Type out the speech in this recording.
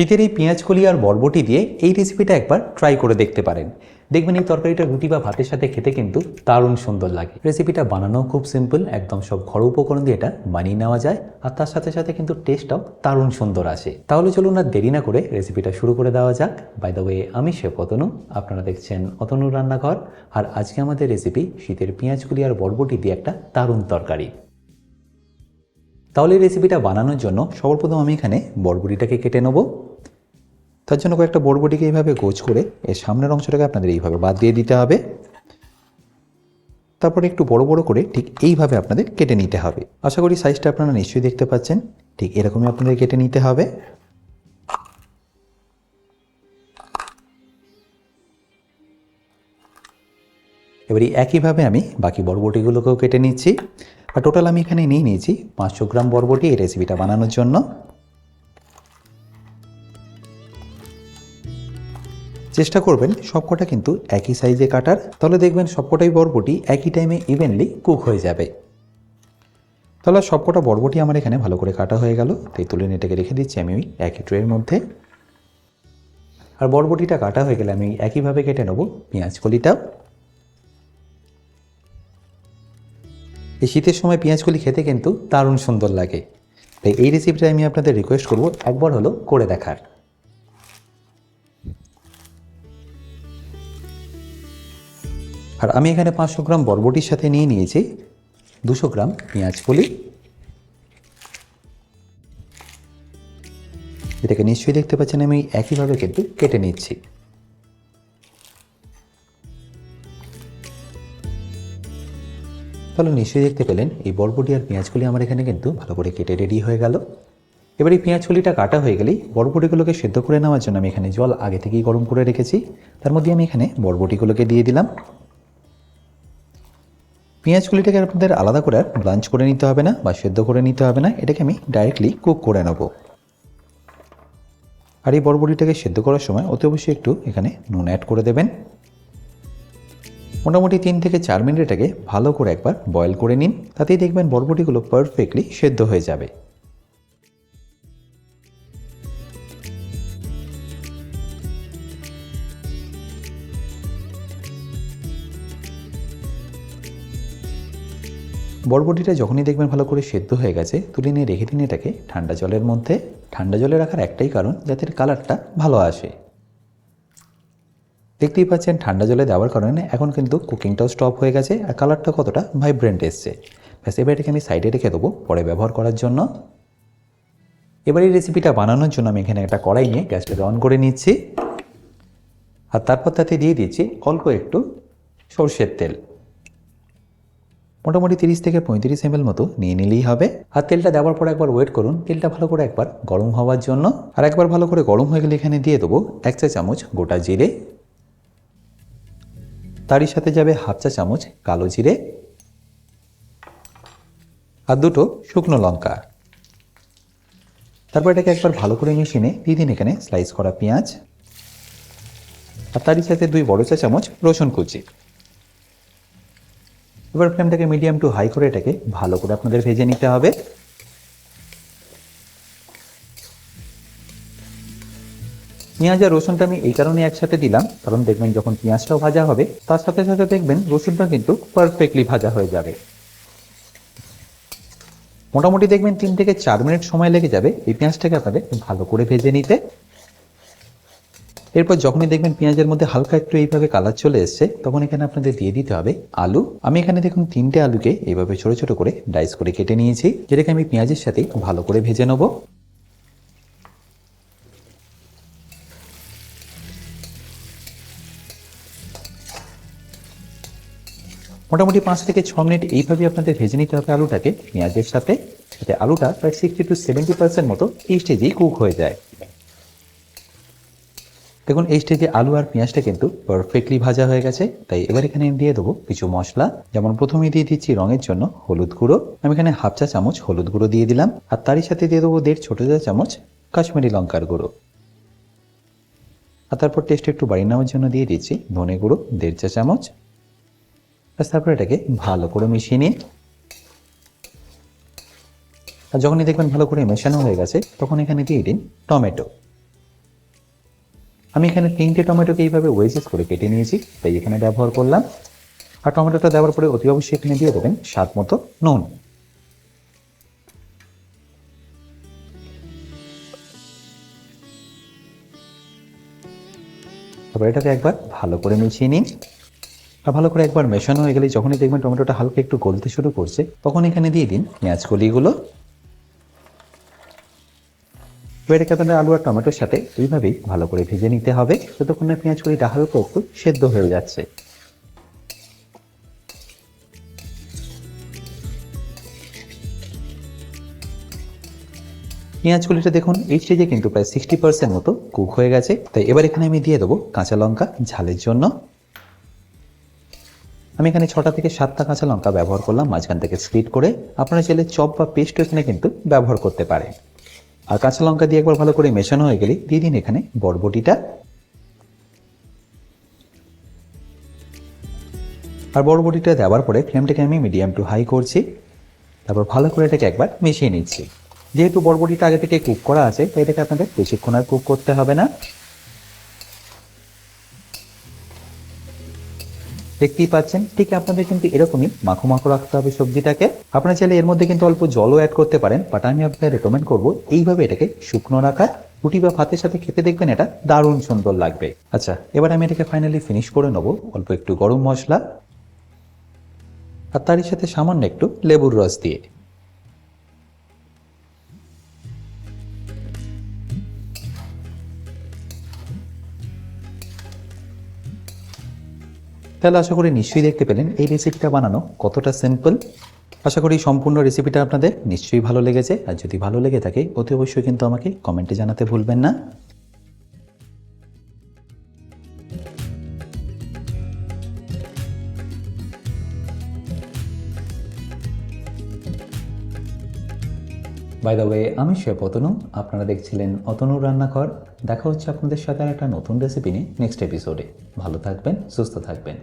শীতের এই পেঁয়াজ কলি আর বরবটি দিয়ে এই রেসিপিটা একবার ট্রাই করে দেখতে পারেন। দেখবেন এই তরকারিটা রুটি বা ভাতের সাথে খেতে কিন্তু দারুণ সুন্দর লাগে। রেসিপিটা বানানো খুব সিম্পল একদম সব ঘরোয়া উপকরণ দিয়ে এটা বানিয়ে নেওয়া যায়, আর তার সাথে সাথে কিন্তু টেস্টটাও দারুণ সুন্দর আসে। তাহলে চলুন আর দেরি না করে রেসিপিটা শুরু করে দেওয়া যাক। বাই দ্য ওয়ে আমি শেফ অতনু, আপনারা দেখছেন অতনুর রান্নাঘর, আর আজকে আমাদের রেসিপি শীতের পেঁয়াজগুলি আর বরবটি দিয়ে একটা দারুণ তরকারি। তাহলে এই রেসিপিটা বানানোর জন্য সর্বপ্রথম আমি এখানে বরবটিটাকে কেটে নেব। তার জন্য কয়েকটা বরবটিকে এইভাবে গোছ করে এর সামনের অংশটাকে আপনাদের এইভাবে বাদ দিয়ে দিতে হবে। তারপরে একটু বড় বড় করে ঠিক এইভাবে আপনাদের কেটে নিতে হবে। আশা করি সাইজটা আপনারা নিশ্চয়ই দেখতে পাচ্ছেন। ঠিক এরকমই আপনাদের কেটে নিতে হবে। এবারে একইভাবে আমি বাকি বরবটিগুলোকেও কেটে নিচ্ছি। আর টোটাল আমি এখানে নিয়ে নিয়েছি পাঁচশো গ্রাম বরবটি এই রেসিপিটা বানানোর জন্য। চেষ্টা করবেন সবকটা কিন্তু একই সাইজে কাটার। তাহলে দেখবেন সবকটাই বরবটি একই টাইমে ইভেনলি কুক হয়ে যাবে। তাহলে সবকটা বরবটি আমার এখানে ভালো করে কাটা হয়ে গেল। তাই তুলে নেটেকে রেখে দিচ্ছি আমি ওই একই ট্রের মধ্যে। আর বরবটিটা কাটা হয়ে গেলে আমি একইভাবে কেটে নেব পেঁয়াজ কলিটাও। এই শীতের সময় পেঁয়াজগুলি খেতে কিন্তু দারুণ সুন্দর লাগে। তাই এই রেসিপিটা আমি আপনাদের রিকোয়েস্ট করব একবার হলো করে দেখার। আর আমি এখানে পাঁচশো গ্রাম বরবটির সাথে নিয়ে নিয়েছি দুশো গ্রাম পেঁয়াজ কলি এটাকে নিশ্চয়ই দেখতে পাচ্ছেন আমি একইভাবে কিন্তু কেটে নিচ্ছি। তাহলে নিশ্চয়ই দেখতে পেলেন, এই বরবটি আর পেঁয়াজগুলি আমার এখানে কিন্তু ভালো করে কেটে রেডি হয়ে গেল। এবার এই পেঁয়াজগুলিটা কাটা হয়ে গেলেই বরবটিগুলোকে সেদ্ধ করে নেওয়ার জন্য আমি এখানে জল আগে থেকেই গরম করে রেখেছি। তার মধ্যে আমি এখানে বরবটিগুলোকে দিয়ে দিলাম। পেঁয়াজগুলিটাকে আপনাদের আলাদা করে আর ব্লাঞ্চ করে নিতে হবে না বা সেদ্ধ করে নিতে হবে না, এটাকে আমি ডাইরেক্টলি কুক করে নেব। আর এই বরবটিটাকে সেদ্ধ করার সময় অতি অবশ্যই একটু এখানে নুন অ্যাড করে দেবেন। মোটামুটি তিন থেকে চার মিনিট এটাকে ভালো করে একবার বয়েল করে নিন। তাতেই দেখবেন বরবটিগুলো পারফেক্টলি সেদ্ধ হয়ে যাবে। বরবটিটা যখনই দেখবেন ভালো করে সেদ্ধ হয়ে গেছে, তুলে নিয়ে রেখে দিন এটাকে ঠান্ডা জলের মধ্যে। ঠান্ডা জলে রাখার একটাই কারণ, যাতে কালারটা ভালো আসে। দেখতেই পাচ্ছেন, ঠান্ডা জলে দেওয়ার কারণে এখন কিন্তু কুকিংটাও স্টপ হয়ে গেছে আর কালারটা কতটা ভাইব্রেন্ট এসছে। ব্যাস, এবার এটাকে আমি সাইডে রেখে দেবো পরে ব্যবহার করার জন্য। এবার এই রেসিপিটা বানানোর জন্য আমি এখানে একটা কড়াই নিয়ে গ্যাসটাকে অন করে নিচ্ছি। আর তারপর তাতে দিয়ে দিচ্ছি অল্প একটু সর্ষের তেল। মোটামুটি তিরিশ থেকে পঁয়ত্রিশ এমএল মতো নিয়ে নিলেই হবে। আর তেলটা দেওয়ার পর একবার ওয়েট করুন, তেলটা ভালো করে একবার গরম হওয়ার জন্য। আর একবার ভালো করে গরম হয়ে গেলে এখানে দিয়ে দেবো এক চা চামচ গোটা জিরে। তারই সাথে যাবে হাফ চা চামচ কালো জিরে আর দুটো শুকনো লঙ্কা। তারপর এটাকে একবার ভালো করে মিশিয়ে নিয়ে দিয়ে দিন এখানে স্লাইস করা পেঁয়াজ। আর তারই সাথে দুই বড় চা চামচ রসুন কুচি। এবার ফ্লেমটাকে মিডিয়াম টু হাই করে এটাকে ভালো করে আপনাদের ভেজে নিতে হবে। পেঁয়াজ আর রসুনটা আমি এই কারণে একসাথে দিলাম, কারণ দেখবেন যখন পেঁয়াজটাও ভাজা হবে, তার সাথে সাথে দেখবেন রসুনটা কিন্তু পারফেক্টলি ভাজা হয়ে যাবে। মোটামুটি দেখবেন তিন থেকে চার মিনিট সময় লেগে যাবে এই পেঁয়াজটাকে আপনাদের ভালো করে ভেজে নিতে। এরপর যখনই দেখবেন পেঁয়াজের মধ্যে হালকা একটু এইভাবে কালার চলে এসছে, তখন এখানে আপনাদের দিয়ে দিতে হবে আলু। আমি এখানে দেখুন তিনটে আলুকে এইভাবে ছোট ছোট করে ডাইস করে কেটে নিয়েছি, যেটাকে আমি পেঁয়াজের সাথে ভালো করে ভেজে নেব। মোটামুটি পাঁচ থেকে ছ মিনিট এইভাবে আপনাদের ভেজে নিতে হবে আলুটাকে পেঁয়াজের সাথে। যাতে আলুটা প্রায় সিক্সটি টু সেভেন্টি পার্সেন্ট মতো এই স্টেজেই কুক হয়ে যায়। দেখুন, এই স্টেজে আলু আর পেঁয়াজটা কিন্তু পারফেক্টলি ভাজা হয়ে গেছে। তাই এবার এখানে দিয়ে দেবো কিছু মশলা। যেমন প্রথমে দিয়ে দিচ্ছি রঙের জন্য হলুদ গুঁড়ো। আমি এখানে হাফ চা চামচ হলুদ গুঁড়ো দিয়ে দিলাম। আর তারই সাথে দিয়ে দেবো দেড় ছোটো চা চামচ কাশ্মীরি লঙ্কার গুঁড়ো। আর তারপর টেস্ট একটু বাড়িয়ে নেওয়ার জন্য দিয়ে দিচ্ছি ধনে গুঁড়ো দেড় চা চামচ। ব্যাস, তারপর এটাকে ভালো করে মিশিয়ে নিন আর যখনই দেখবেন ভালো করে মেশানো হয়ে গেছে, তখন এখানে দিয়ে দিন টমেটো। আমি এখানে তিনটে টমেটোকে এইভাবে ওয়েজেস করে কেটে নিয়েছি, তাই এখানে ব্যবহার করলাম। আর টমেটোটা দেওয়ার পরে অতি অবশ্যই এখানে দিয়ে দেবেন স্বাদ মতো নুন। তারপর এটাকে একবার ভালো করে মিশিয়ে নিন। ভালো করে একবার মেশানো হয়ে গেলে যখনই দেখবেন টমেটোটা হালকা একটু গলতে শুরু করছে, তখন এখানে দিয়ে দিন পেঁয়াজ কলিগুলো। এবার একে আপনাদের আলু আর টমেটোর সাথে এইভাবেই ভালো করে ভেজে নিতে হবে, যতক্ষণ না পেঁয়াজ কলিটা হালকা একটু সেদ্ধ হয়ে যাচ্ছে। পেঁয়াজ কলিটা দেখুন, এই স্টেজে কিন্তু প্রায় সিক্সটি পার্সেন্ট মতো কুক হয়ে গেছে। তাই এবার এখানে আমি দিয়ে দেবো কাঁচা লঙ্কা ঝালের জন্য। আমি এখানে ছটা থেকে সাতটা কাঁচা লঙ্কা ব্যবহার করলাম, মাঝখান থেকে স্প্লিট করে। আপনারা চাইলে চপ বা পেস্ট এখানে কিন্তু ব্যবহার করতে পারেন। আর কাঁচা লঙ্কা দিয়ে একবার ভালো করে মেশানো হয়ে গেলে দিয়ে দিন এখানে বরবটিটা। আর বরবটিটা দেওয়ার পরে ফ্লেমটাকে আমি মিডিয়াম টু হাই করছি। তারপর ভালো করে এটাকে একবার মিশিয়ে নিচ্ছি। যেহেতু বরবটিটা আগে থেকে কুক করা আছে, তাই এটাকে আপনাদের বেশিক্ষণ আর কুক করতে হবে না। দেখতেই পাচ্ছেন, ঠিক আপনাদের কিন্তু এরকমই মাখো মাখো রাখতে হবে সবজিটাকে। আপনারা চাইলে এর মধ্যে কিন্তু অল্প জলও অ্যাড করতে পারেন বাট আমি আপনাকে রেকমেন্ড করব এইভাবে এটাকে শুকনো রাখার রুটি বা ভাতের সাথে খেতে দেখবেন এটা দারুণ সুন্দর লাগবে। আচ্ছা এবার আমি এটাকে ফাইনালি ফিনিশ করে নেব, অল্প একটু গরম মশলা, আর তারই সাথে সামান্য একটু লেবুর রস দিয়ে। তাহলে আশা করি নিশ্চয়ই দেখতে পেলেন এই রেসিপিটা বানানো কতটা সিম্পল আশা করি সম্পূর্ণ রেসিপিটা আপনাদের নিশ্চয়ই ভালো লেগেছে। আর যদি ভালো লেগে থাকে, অতি অবশ্যই কিন্তু আমাকে কমেন্টে জানাতে ভুলবেন না। বাই দ্য ওয়ে আমি শেফ অতনু আপনারা দেখছিলেন অতনু রান্নাঘর। দেখা হচ্ছে আপনাদের সাথে একটা নতুন রেসিপি নিয়ে নেক্সট এপিসোডে ভালো থাকবেন, সুস্থ থাকবেন।